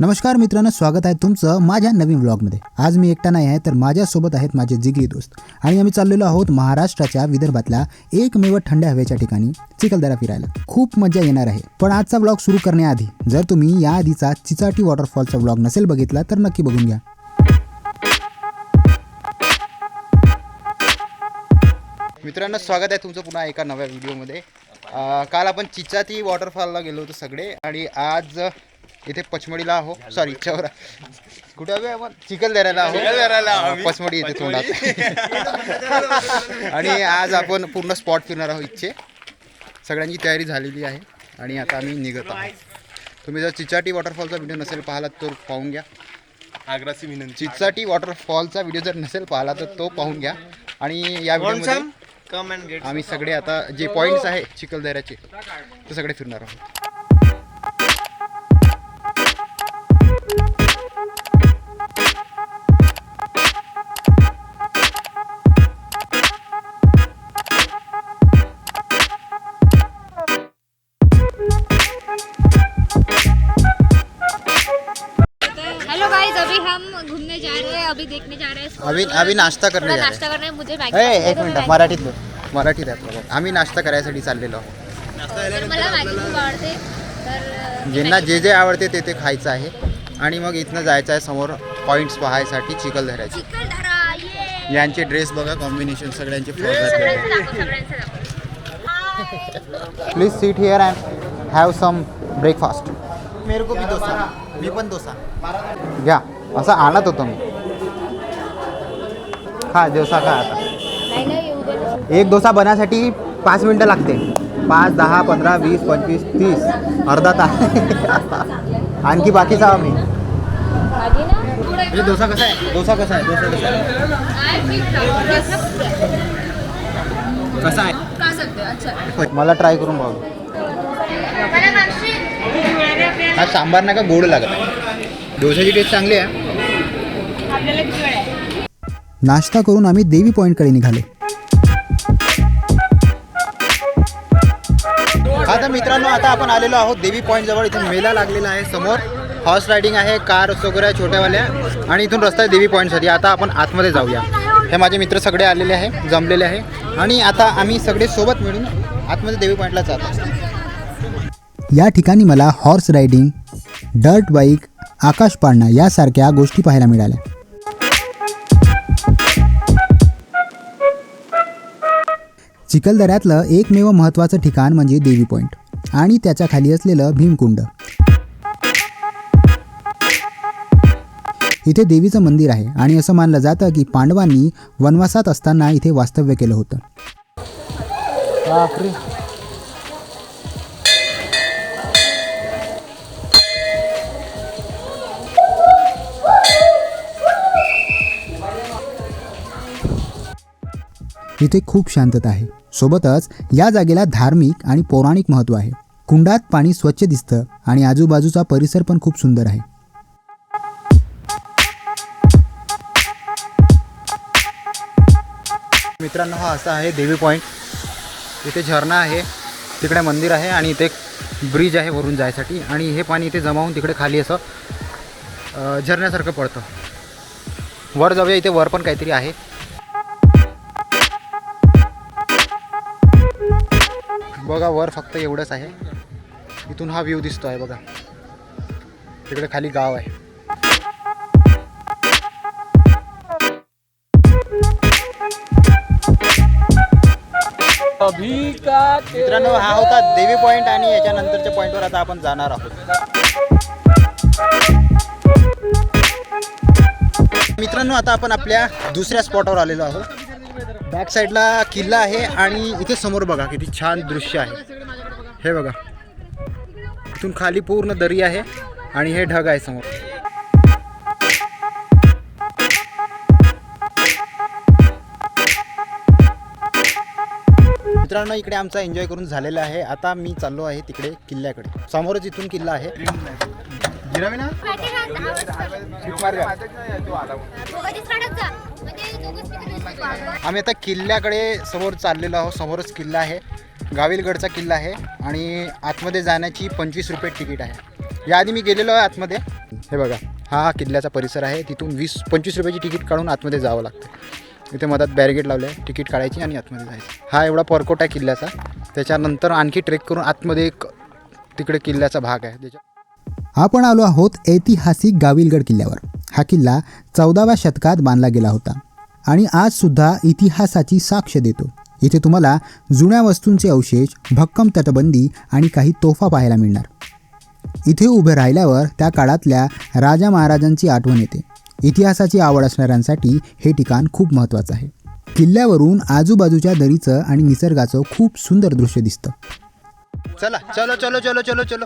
नमस्कार मित्रांनो स्वागत आहे तुमचं माझ्या नवीन व्लॉगमध्ये. आज मी एकटा नाही आहे तर माझ्यासोबत आहेत माझे जिगरी दोस्त. आणि आम्ही चाललेलो आहोत महाराष्ट्राच्या विदर्भातल्या एकमेव थंड हवेच्या ठिकाणी चिखलदरा फिरायला. खूप मजा येणार आहे. पण आजचा ब्लॉग सुरू करण्याआधी जर तुम्ही या आधीचा चिचाटी वॉटरफॉलचा व्लॉग नसेल बघितला तर नक्की बघून घ्या. मित्रांनो स्वागत आहे तुमचं पुन्हा एका नव्या व्हिडिओमध्ये. काल आपण चिचाती वॉटरफॉलला गेलो होतो सगळे आणि आज इथे पचमडीला आहो. सॉरी चौरा कुठे आलो आपण? चिखलदऱ्याला आहो. पचमडी येते तोंडात. आणि आज आपण पूर्ण स्पॉट फिरणार आहोत इच्छे सगळ्यांची तयारी झालेली आहे. आणि आता आम्ही निघत आहोत. तुम्ही जर चिचाटी वॉटरफॉलचा व्हिडिओ नसेल पाहिला तर पाहून घ्या. आग्राची विनंती. चिचाटी वॉटरफॉलचा व्हिडिओ जर नसेल पाहिला तर तो पाहून घ्या. आणि या व्हिडिओमध्ये आम्ही सगळे आता जे पॉईंट्स आहे चिखलदऱ्याचे ते सगळे फिरणार आहोत. जा रहे हैं अभी देखने जा रहे हैं अभी अभी नाश्ता करने थोड़ा जा नाश्ता करना है मुझे रहे मॅगी हैं एक मिनिट मराठीत बोल. मराठीत आहे प्रभाव. आम्ही नाश्ता करायसाठी चाललेलो आहोत। तर मला मॅगी खूप आवडते तर अं, ज्यांना जे जे आवडते ते ते खायचं आहे. आणि मग इथनं जायचं आहे समोर पॉईंट्स पाहायसाठी चिखलदऱ्याचे चिखलदरा ये! यांचे ड्रेस बघा कॉम्बिनेशन सगळ्यांचे सगळ्यांचं दाखव सगळ्यांचं दाखव. Please sit here and have some breakfast मेरे को भी डोसा मी पण डोसा घ्या. असं आणत होतो मी. खा डोसा खा आता. एक डोसा बनण्यासाठी पाच मिनटं लागते. पाच दहा पंधरा वीस पंचवीस तीस. अर्धा तास. आणखी बाकीचा आम्ही. म्हणजे डोसा कसा आहे? डोसा कसा आहे? डोसा कसा आहे. कैसा है? हो, मला ट्राय करून बघू. हा सांबार नाही का गोड लागत डोशाची टेस्ट चांगली आहे. आपल्याला किती वेळ आहे? नाश्ता करून आम्ही देवी पॉईंटकडे निघाले. आता मित्रांनो आता आपण आलेलो आहोत देवी पॉईंट जवळ. इथून मेला लागलेला आहे समोर. हॉर्स रायडिंग आहे कार वगैरे आहे छोट्यावाल्या. आणि इथून रस्ता आहे देवी पॉईंटसाठी आता आपण आतमध्ये जाऊया. हे माझे मित्र सगळे आलेले आहे जमलेले आहे. आणि आता आम्ही सगळे सोबत मिळून आतमध्ये देवी पॉईंटला जातो या ठिकाणी मला हॉर्स रायडिंग डर्ट बाईक आकाश पाळणा यासारख्या गोष्टी पाहायला मिळाल्या. चिखलदऱ्यातलं एकमेव महत्त्वाचं ठिकाण म्हणजे देवी पॉईंट आणि त्याच्याखाली असलेलं भीमकुंड. इथे देवीचं मंदिर आहे आणि असं मानलं जातं की पांडवांनी वनवासात असताना इथे वास्तव्य केलं होतं. इथे खूप शांतता आहे. सोबतच या जागेला धार्मिक आणि पौराणिक महत्त्व आहे. कुंडात पाणी स्वच्छ दिसतं आणि आजूबाजूचा परिसर पण खूप सुंदर आहे. मित्रांनो हा असा आहे देवी पॉईंट इथे झरणा आहे तिकडे मंदिर आहे आणि इथे एक ब्रिज आहे वरून जायसाठी आणि हे पाणी इथे जमा होऊन तिकडे खाली असं झरण्यासारखं पडतं. वर जाऊया इथे वर पण काहीतरी आहे. बघा वर फक्त एवढंच आहे. इथून हा व्ह्यू दिसतो आहे बघा. तिकडे खाली गाव आहे. मित्रांनो हा होता देवी पॉईंट आणि याच्यानंतरच्या पॉईंटवर आता आपण जाणार आहोत. मित्रांनो आता आपण आपल्या दुसऱ्या स्पॉटवर आलेलो आहोत. बॅक साईडला किल्ला आहे आणि इथे समोर बघा किती छान दृश्य आहे. हे बघा. इथून खाली पूर्ण दरी आहे आणि हे ढग आहे समोर. मित्रांनो इकडे आमचा एन्जॉय करून झालेला आहे. आता मी चाललो आहे तिकडे किल्ल्याकडे. समोरच इथून किल्ला आहे. आम्ही आता किल्ल्याकडे समोर चाललेलो आहोत. समोरच किल्ला आहे. गाविलगडचा किल्ला आहे. आणि आतमध्ये जाण्याची पंचवीस रुपये तिकीट आहे. याआधी मी गेलेलो आहे आतमध्ये. हे बघा हा किल्ल्याचा परिसर आहे. तिथून वीस पंचवीस रुपयाची तिकीट काढून आतमध्ये जावं लागतं. इथे मधात बॅरिगेट लावलं आहे. तिकीट काढायची आणि आतमध्ये जायचं. हा एवढा परकोट आहे किल्ल्याचा. त्याच्यानंतर आणखी ट्रेक करून आतमध्ये एक तिकडे किल्ल्याचा भाग आहे. त्याच्या आपण आलो आहोत ऐतिहासिक गाविलगड किल्ल्यावर. हा किल्ला चौदाव्या शतकात बांधला गेला होता आणि आजसुद्धा इतिहासाची साक्ष देतो. इथे तुम्हाला जुन्या वस्तूंचे अवशेष भक्कम तटबंदी आणि काही तोफा पाहायला मिळणार. इथे उभे राहिल्यावर त्या काळातल्या राजा महाराजांची आठवण येते. इतिहासाची आवड असणाऱ्यांसाठी हे ठिकाण खूप महत्त्वाचं आहे. किल्ल्यावरून आजूबाजूच्या दरीचं आणि निसर्गाचं खूप सुंदर दृश्य दिसतं. चला चलो चलो चलो चलो चलो.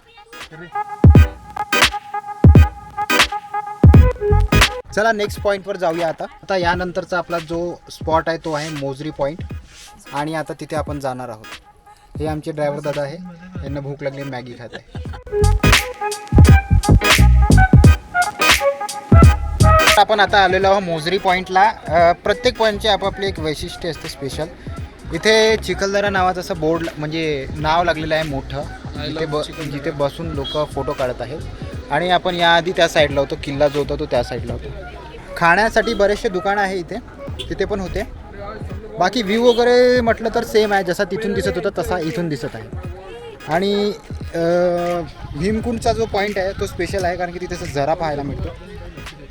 चला नेक्स्ट पॉईंटवर जाऊया आता. आता यानंतरचा आपला जो स्पॉट आहे तो आहे मोजरी पॉईंट आणि आता तिथे आपण जाणार आहोत. हे आमचे ड्रायव्हर दादा आहे. यांना भूक लागली मॅगी खात आहे. आपण आता आलेलो आहोत मोजरी पॉईंटला प्रत्येक पॉईंटचे आपापले एक वैशिष्ट्य असते स्पेशल इथे चिखलदरा नावाचं असं बोर्ड म्हणजे नाव लागलेलं आहे मोठं. जिथे ब जिथे बसून लोक फोटो काढत आहेत. आणि आपण याआधी त्या साईडला होतो किल्ला जो होता तो त्या साईडला होतो. खाण्यासाठी बरेचसे दुकानं आहे इथे तिथे पण होते. बाकी व्ह्यू वगैरे म्हटलं तर सेम आहे जसा तिथून दिसत होता तसा इथून दिसत आहे. आणि भीमकुंडचा जो पॉईंट आहे तो स्पेशल आहे कारण की तिथे असं झरा पाहायला मिळतो.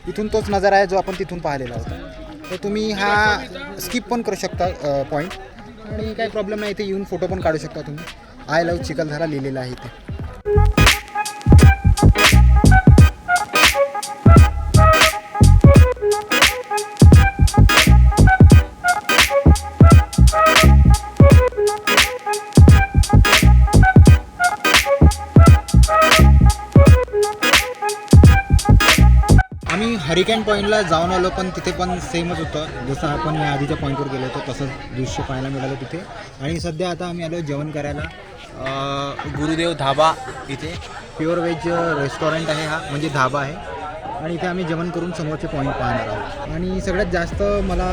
इथून तोच नजारा आहे जो आपण तिथून पाहिलेला होता. तर तुम्ही हा स्किप पण करू शकता पॉईंट आणि काही प्रॉब्लेम नाही इथे येऊन फोटो पण काढू शकता तुम्ही. आय लव्ह चिखलदरा लिहिलेला आहे इथे. हरिकेन पॉईंटला जाऊन आलो पण तिथे पण सेमच होतं. जसं आपण या आधीच्या पॉईंटवर गेलो होतो तसंच दृश्य पाहायला मिळालं तिथे. आणि सध्या आता आम्ही आलो जेवण करायला गुरुदेव धाबा इथे. प्युअर व्हेज रेस्टॉरंट आहे हा म्हणजे धाबा आहे. आणि इथे आम्ही जेवण करून समोरचे पॉईंट पाहणार आहोत. आणि सगळ्यात जास्त मला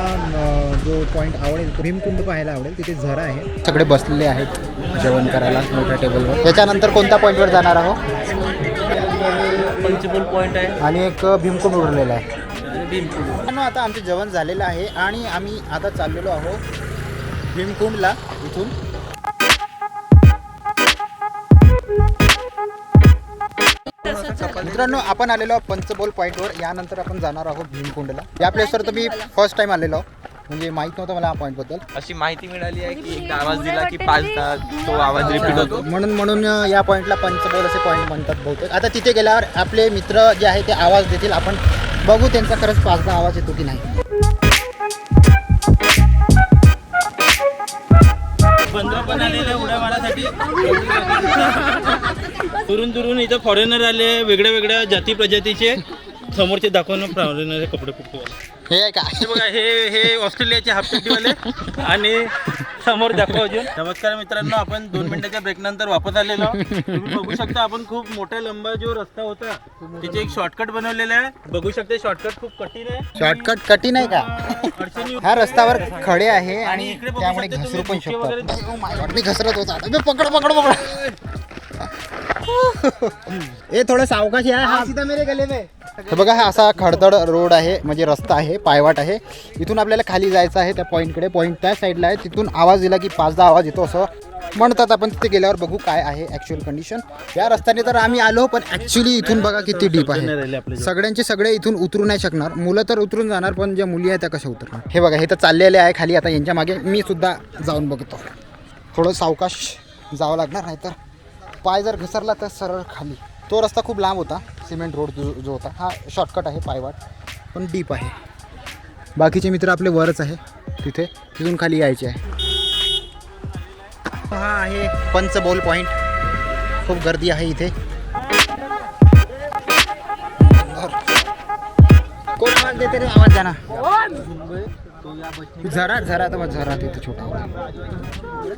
जो पॉईंट आवडेल भीमकुंड पाहायला आवडेल तिथे झरा आहे. सगळे बसलेले आहेत जेवण करायला मोठ्या टेबलवर त्याच्यानंतर कोणत्या पॉईंटवर जाणार आहोत? पंचपूल पॉइंट आहे. आणि एक भीमकुंड उरलेला आहे. आणि भीमकुंड. आता आमचं जेवण झालेलं आहे आणि आम्ही आता चाललेलो आहोत भीमकुंडला इथून. मित्रांनो आपण आलेलो आहोत पंचबोल पॉईंटवर यानंतर आपण जाणार आहोत भीमकुंडला. या प्लेसवर तर मी फर्स्ट टाइम आलेलो आहो. म्हणजे माहीत नव्हतं मला पॉईंटबद्दल. अशी माहिती मिळाली आहे की एकदा आवाज दिला की पाचदा तो आवाज रिपीट होतो. म्हणून म्हणून या पॉईंटला पंचबोल असे पॉईंट म्हणतात बहुतेक. आता तिथे गेल्यावर आपले मित्र जे आहे ते आवाज देतील. आपण बघू त्यांचा खरंच पाचदा आवाज येतो की नाही. बंदर पण आलेले उड्या मारण्यासाठी दुरून दुरून इथं फॉरेनर आले वेगळ्या वेगळ्या जाती प्रजातीचे समोरचे दाखवून फॉरेनर कपडे कुपडे हे आहे का? हे बघा हे हे ऑस्ट्रेलियाचे हाफ वाले. आणि समोर दाखव अजून. नमस्कार मित्रांनो आपण दोन मिनिटाच्या ब्रेक नंतर वापस आलेलो. तुम्ही बघू शकता आपण खूप मोठा लंबा जो रस्ता होता तिथे एक शॉर्टकट बनवलेला आहे. बघू शकता शॉर्टकट खूप कठीण आहे. शॉर्टकट कठीण आहे का? अडचणी ह्या रस्त्यावर खडे आहे आणि आणि इकडे बघू त्यामुळे शकता घसरू पण शकतात. वगैरे- Oh my God, मी घसरत होता अबे, पकड पकड पकड. हे थोडं सावकाश आहे हा. सीधा मेरे गले में. तर बघा हा असा खडदड रोड आहे म्हणजे रस्ता आहे पायवाट आहे. इथून आपल्याला खाली जायचं आहे त्या पॉईंटकडे पॉईंट त्या साईडला आहे. तिथून आवाज दिला की पाचदा आवाज येतो असं म्हणतात आपण. तिथे गेल्यावर बघू काय आहे ॲक्च्युअल कंडिशन या रस्त्याने तर आम्ही आलो पण ॲक्च्युली इथून बघा किती डीप राहिले आहे. आपले सगळ्यांचे सगळे इथून उतरू नाही शकणार. मुलं तर उतरून जाणार पण ज्या मुली आहेत त्या कशा उतरणार? हे बघा हे तर चाललेले आहे खाली. आता यांच्या मागे मी सुद्धा जाऊन बघतो. थोडं सावकाश जावं लागणार नाही तर पाय जर घसरला तर सरळ खाली. तो रस्ता खूप लांब होता सिमेंट रोड जो जो होता. हा शॉर्टकट आहे पायवाट. पण डीप आहे. बाकीचे मित्र आपले वरच आहे तिथे. तिथून खाली यायचे आहे. हा आहे पंचबोल पॉईंट खूप गर्दी आहे इथे. कोण आवाज देते रे? आवाज जाणार झरा झरा तर मग झरा तिथे छोटा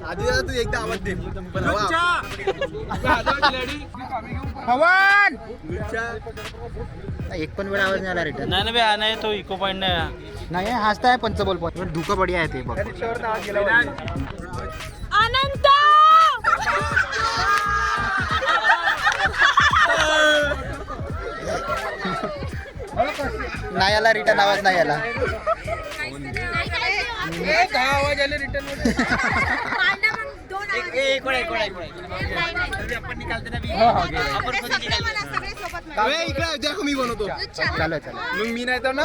आधी तू एकदा आवाज दे एक पण वेळ आवाज नाही आला रिटर्न नाही ना बे, हा नाही तो इको पॉईंट नाही हा. नाही हाच तर आहे पंचबोल पॉईंट धुकं बढिया आहे ते बघ. अनंत! नाही आला रिटर्न आवाज नाही आला. आवाज आले रिटर्न मी बनवतो. चालेल चालेल. मग मी नाही तर ना?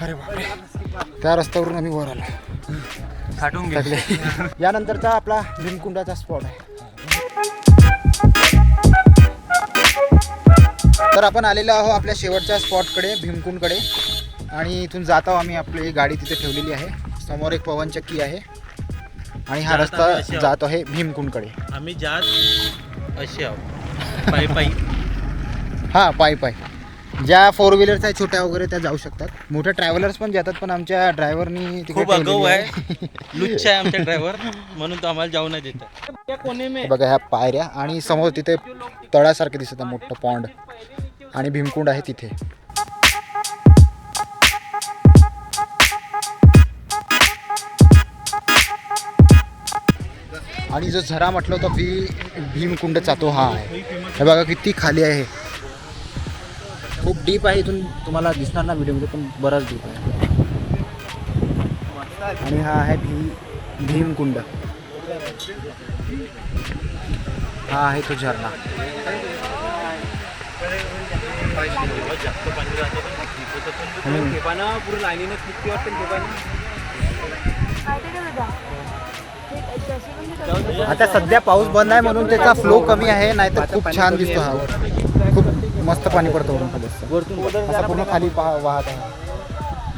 अरे बापरे. त्या रस्त्यावरून आम्ही वर आलो. फाटून टाकले यानंतरचा आपला भीमकुंडाचा स्पॉट आहे. तर आपण आलेलो आहो आपल्या शेवटच्या स्पॉटकडे भीमकुंडकडे. आणि इथून जात आहो आम्ही आपली गाडी तिथे ठेवलेली आहे. समोर एक पवनचक्की आहे. आणि हा अशी रस्ता. जात आहे भीमकुंडकडे. आम्ही जात असे आहोत. पायी पायी. हा पायी पायी. ज्या फोर व्हीलर्स आहेत छोट्या वगैरे त्या जाऊ शकतात. मोठ्या ट्रॅव्हलर्स पण जातात पण आमच्या ड्रायव्हरनी खूप अगाऊ आहे. लुच्छ आहे आमच्या ड्रायव्हर म्हणून तो आम्हाला जाऊ नाही में बघा ह्या पायऱ्या आणि समोर तिथे तळासारखे दिसत आहे मोठं पॉन्ड आणि भीमकुंड आहे तिथे. आणि जो झरा म्हटलं होतं भी भीमकुंडचा तो हा आहे. हे बघा किती खाली आहे. खूप डीप आहे इथून तुम्हाला दिसणार ना व्हिडिओमध्ये पण बराच डीप आहे. आणि हा आहे भी भीमकुंड. हा आहे तो झरणा पूर्ण किती वाटतं आता सध्या पाऊस बंद आहे म्हणून त्याचा फ्लो कमी आहे नाहीतर खूप छान दिसतो हा. मस्त पाणी पडतं वरून खाली. असं. पूर्ण खाली पा- वाहत आहे.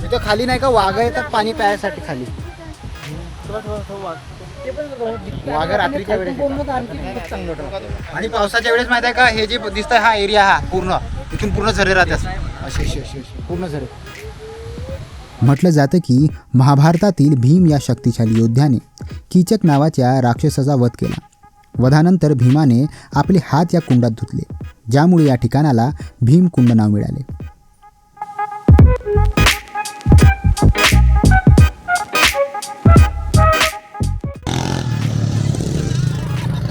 इथं खाली नाही का वाघ येतात पाणी प्यायसाठी खाली. वाघ रात्रीच्या वेळेस येतात. आणि पावसाच्या वेळेस माहिती आहे का हे जे दिसत हा एरिया हा पूर्ण. इथून पूर्ण झरे राहते असे असे असे असे पूर्ण झरे. म्हटलं जातं की महाभारतातील भीम या शक्तिशाली योद्ध्याने कीचक नावाच्या राक्षसाचा वध केला. वधानंतर भीमाने आपले हात या कुंडात धुतले ज्यामुळे या ठिकाणाला भीमकुंड नाव मिळाले.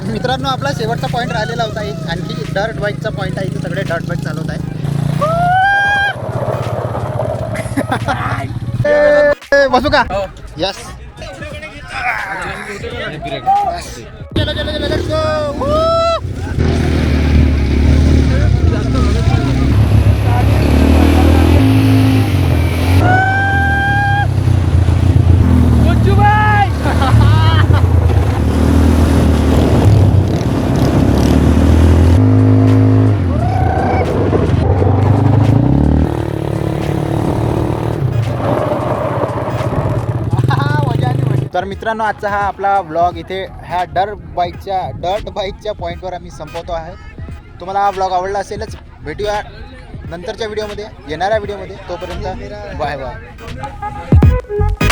मित्रांनो आपला शेवटचा पॉईंट राहिलेला होता एक. आणखी डर्ट बाईकचा पॉईंट आहे. इथे सगळे डर्ट बाईक चालवत आहे ए, बसू का? यस चलो चलो चलो लेट्स गो तर मित्रांनो आजचा हा आपला ब्लॉग इथे ह्या डर बाईकच्या डर्ट बाईकच्या पॉईंटवर आम्ही संपवतो आहे. तुम्हाला हा ब्लॉग आवडला असेलच भेटूया नंतरच्या व्हिडिओमध्ये येणाऱ्या व्हिडिओमध्ये तोपर्यंत बाय बाय